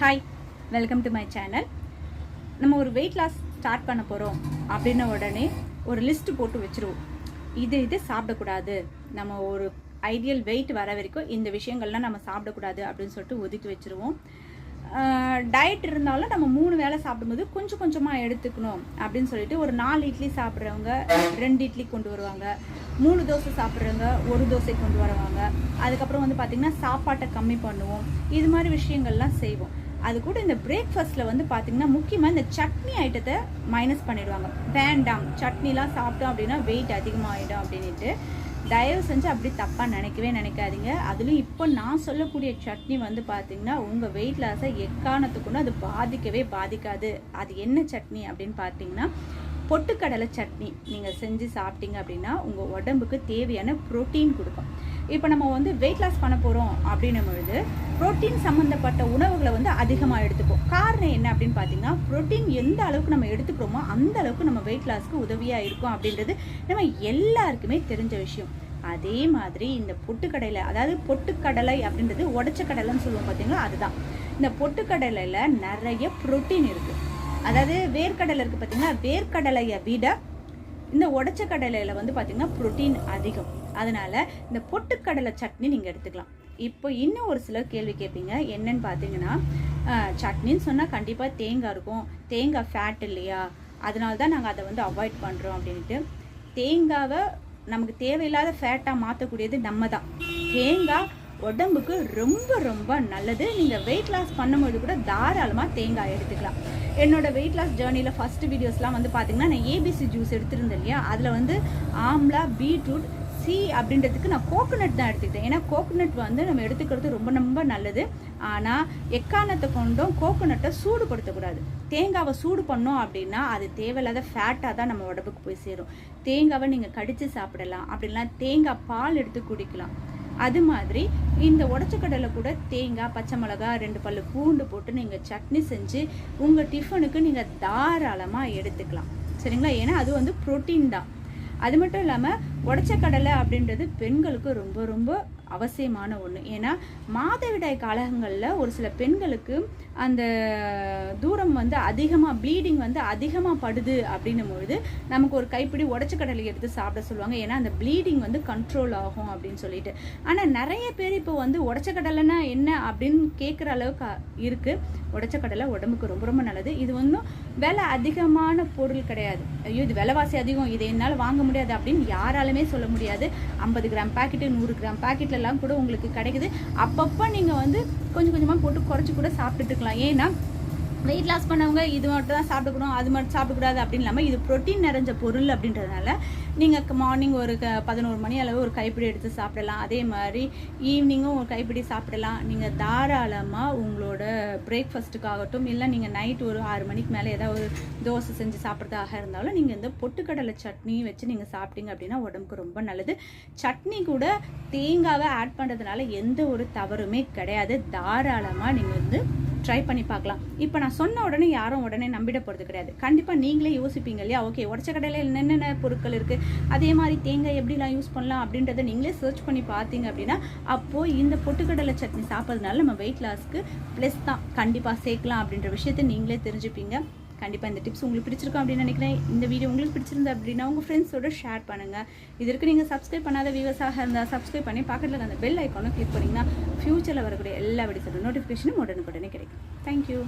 Hi welcome to my channel நம்ம ஒரு weight loss start பண்ண போகிறோம் அப்படின்ன உடனே ஒரு லிஸ்ட் போட்டு வச்சுருவோம். இது இது சாப்பிடக்கூடாது. நம்ம ஒரு ஐடியல் வெயிட் வர வரைக்கும் இந்த விஷயங்கள்லாம் நம்ம சாப்பிடக்கூடாது அப்படின்னு சொல்லிட்டு ஒதுக்கி வச்சுருவோம். டயட் இருந்தாலும் நம்ம மூணு வேளை சாப்பிடும்போது கொஞ்சம் கொஞ்சமாக எடுத்துக்கணும் அப்படின்னு சொல்லிட்டு ஒரு நாலு இட்லி சாப்பிட்றவங்க ரெண்டு இட்லி கொண்டு வருவாங்க. மூணு தோசை சாப்பிட்றவங்க ஒரு தோசை கொண்டு வருவாங்க. அதுக்கப்புறம் வந்து பார்த்திங்கன்னா சாப்பாட்டை கம்மி பண்ணுவோம். இது மாதிரி விஷயங்கள்லாம் செய்வோம். அது கூட இந்த பிரேக்ஃபாஸ்ட்டில் வந்து பார்த்திங்கன்னா முக்கியமாக இந்த சட்னி ஐட்டத்தை மைனஸ் பண்ணிடுவாங்க. வேண்டாம் சட்னிலாம் சாப்பிட்டோம் அப்படின்னா வெயிட் அதிகமாகிடும் அப்படின்ட்டு தயவு செஞ்சு அப்படி தப்பாக நினைக்கவே நினைக்காதீங்க. அதுலேயும் இப்போ நான் சொல்லக்கூடிய சட்னி வந்து பார்த்தீங்கன்னா உங்கள் வெயிட் லாஸை எக்காரணத்துக்குன்னு அது பாதிக்கவே பாதிக்காது. அது என்ன சட்னி அப்படின்னு பார்த்தீங்கன்னா பொட்டுக்கடலை சட்னி நீங்கள் செஞ்சு சாப்பிட்டீங்க அப்படின்னா உங்கள் உடம்புக்கு தேவையான ப்ரோட்டீன் கொடுக்கும். இப்போ நம்ம வந்து வெயிட் லாஸ் பண்ண போகிறோம் அப்படின்னும் பொழுது ப்ரோட்டீன் சம்மந்தப்பட்ட உணவுகளை வந்து அதிகமாக எடுத்துப்போம். காரணம் என்ன அப்படின்னு பார்த்தீங்கன்னா ப்ரோட்டீன் எந்த அளவுக்கு நம்ம எடுத்துக்கிறோமோ அந்த அளவுக்கு நம்ம வெயிட் லாஸ்க்கு உதவியாக இருக்கும் அப்படின்றது நம்ம எல்லாருக்குமே தெரிஞ்ச விஷயம். அதே மாதிரி இந்த பொட்டுக்கடலை அதாவது பொட்டுக்கடலை அப்படின்றது உடச்ச கடலைன்னு சொல்லுவோம் பார்த்தீங்களா அதுதான். இந்த பொட்டுக்கடலையில் நிறைய ப்ரோட்டீன் இருக்குது அதாவது வேர்க்கடலை இருக்குது பார்த்தீங்கன்னா வேர்க்கடலையை விட இந்த உடச்ச கடலையில் வந்து பார்த்திங்கன்னா ப்ரோட்டீன் அதிகம். அதனால் இந்த பொட்டுக்கடலை சட்னி நீங்கள் எடுத்துக்கலாம். இப்போ இன்னும் ஒரு சிலர் கேள்வி கேட்பீங்க என்னன்னு பார்த்தீங்கன்னா சட்னின்னு சொன்னால் கண்டிப்பாக தேங்காய் இருக்கும். தேங்காய் ஃபேட் இல்லையா? அதனால தான் நாங்கள் அதை வந்து அவாய்ட் பண்ணுறோம் அப்படின்ட்டு தேங்காவை நமக்கு தேவையில்லாத ஃபேட்டாக மாற்றக்கூடியது நம்ம தான். தேங்காய் உடம்புக்கு ரொம்ப ரொம்ப நல்லது. நீங்கள் வெயிட் லாஸ் பண்ணும்போது கூட தாராளமாக தேங்காய் எடுத்துக்கலாம். என்னோட வெயிட் லாஸ் ஜேர்னியில் ஃபஸ்ட்டு வீடியோஸ்லாம் வந்து பார்த்தீங்கன்னா நான் ஏபிசி ஜூஸ் எடுத்திருந்தேன் இல்லையா? அதில் வந்து ஆம்லா பீட்ரூட் சி அப்படின்றதுக்கு நான் கோகோனட் தான் எடுத்துக்கிட்டேன். ஏன்னா கோகோனட் வந்து நம்ம எடுத்துக்கிறது ரொம்ப ரொம்ப நல்லது. ஆனால் எக்காரணத்தை கொண்டும் கோகோனட்டை சூடுபடுத்தக்கூடாது. தேங்காவை சூடு பண்ணோம் அப்படின்னா அது தேவையில்லாத ஃபேட்டாக தான் நம்ம உடம்புக்கு போய் சேரும். தேங்காவை நீங்கள் கடித்து சாப்பிடலாம். அப்படின்லாம் தேங்காய் பால் எடுத்து குடிக்கலாம். அது மாதிரி இந்த உடச்சக்கடலை கூட தேங்காய் பச்சை மிளகா ரெண்டு பல்லு பூண்டு போட்டு நீங்கள் சட்னி செஞ்சு உங்கள் டிஃபனுக்கு நீங்கள் தாராளமாக எடுத்துக்கலாம். சரிங்களா? ஏன்னா அது வந்து ப்ரோட்டீன் தான். அது மட்டும் இல்லாமல் உடச்ச கடலை அப்படின்றது பெண்களுக்கு ரொம்ப ரொம்ப அவசியமான ஒன்று ஏன்னா மாதவிடாய் காலங்களில் ஒரு சில பெண்களுக்கு அந்த தூரம் வந்து அதிகமாக ப்ளீடிங் வந்து அதிகமாக படுது அப்படின்னும் பொழுது நமக்கு ஒரு கைப்பிடி உடச்ச கடலை எடுத்து சாப்பிட சொல்லுவாங்க. ஏன்னா அந்த ப்ளீடிங் வந்து கண்ட்ரோல் ஆகும் அப்படின்னு சொல்லிட்டு. ஆனால் நிறைய பேர் இப்போ வந்து உடச்ச கடலைன்னா என்ன அப்படின்னு கேட்குற அளவுக்கு இருக்குது உடச்ச கடலை உடம்புக்கு ரொம்ப ரொம்ப நல்லது. இது ஒன்றும் விலை அதிகமான பொருள் கிடையாது. ஐயோ இது விலைவாசி அதிகம். இதை என்னால் வாங்க முடியாது அப்படின்னு யாராலுமே சொல்ல முடியாது. ஐம்பது கிராம் பாக்கெட்டு நூறு கிராம் பாக்கெட்லலாம் கூட உங்களுக்கு கிடைக்குது. அப்பப்போ நீங்கள் வந்து கொஞ்சம் கொஞ்சமாக போட்டு குறைச்சி கூட சாப்பிட்டுட்டு இருக்கலாம் ஏன்னா வெயிட் லாஸ் பண்ணவங்க இது மட்டும் தான் சாப்பிட்டுக்கணும் அது மட்டும் சாப்பிடக்கூடாது அப்படின்னு இல்லாமல் இது ப்ரோட்டீன் நிறைஞ்ச பொருள் அப்படின்றதுனால நீங்கள் மார்னிங் ஒரு க பதினோரு மணி அளவு ஒரு கைப்பிடி எடுத்து சாப்பிடலாம். அதே மாதிரி ஈவினிங்கும் ஒரு கைப்பிடி சாப்பிடலாம். நீங்கள் தாராளமாக உங்களோட பிரேக்ஃபாஸ்ட்டுக்காகட்டும் இல்லை நீங்கள் நைட் ஒரு ஆறு மணிக்கு மேலே ஏதாவது ஒரு தோசை செஞ்சு சாப்பிட்றதாக இருந்தாலும் நீங்கள் இந்த பொட்டுக்கடலை சட்னி வச்சு நீங்கள் சாப்பிட்டீங்க அப்படின்னா உடம்புக்கு ரொம்ப நல்லது. சட்னி கூட தேங்காவை ஆட் பண்ணுறதுனால எந்த ஒரு தவறுமே கிடையாது. தாராளமாக நீங்கள் வந்து ட்ரை பண்ணி பார்க்கலாம். இப்போ நான் சொன்ன உடனே யாரும் உடனே நம்பிட போகிறது கிடையாது. கண்டிப்பாக நீங்களே யோசிப்பீங்க இல்லையா? ஓகே உடச்ச கடையில் என்னென்ன பொருட்கள் இருக்குது அதே மாதிரி தேங்காய் எப்படிலாம் யூஸ் பண்ணலாம் அப்படின்றத நீங்களே சர்ச் பண்ணி பார்த்தீங்க அப்படின்னா அப்போது இந்த பொட்டுக்கடலை சட்னி சாப்பிட்றதுனால நம்ம வெயிட் லாஸ்க்கு ப்ளஸ் தான். கண்டிப்பாக சேர்க்கலாம் அப்படின்ற விஷயத்த நீங்களே தெரிஞ்சுப்பீங்க. கண்டிப்பாக இந்த டிப்ஸ் உங்களுக்கு பிடிச்சிருக்கும் அப்படின்னு நினைக்கிறேன். இந்த வீடியோ உங்களுக்கு பிடிச்சிருந்தா அப்படின்னா உங்கள் ஃப்ரெண்ட்ஸோட ஷேர் பண்ணுங்கள் இதற்கு நீங்கள் சப்ஸ்கிரைப் பண்ணாத வியூவர்ஸாக இருந்தால் சப்ஸ்கிரைப் பண்ணி பக்கத்தில் அந்த பெல் ஐக்கானும் கிளிக் பண்ணிங்கன்னா ஃப்யூச்சரில் வரக்கூடிய எல்லா வீடியோஸோட நோட்டிஃபிகேஷனும் உடனுக்குடனே கிடைக்கும். தேங்க்யூ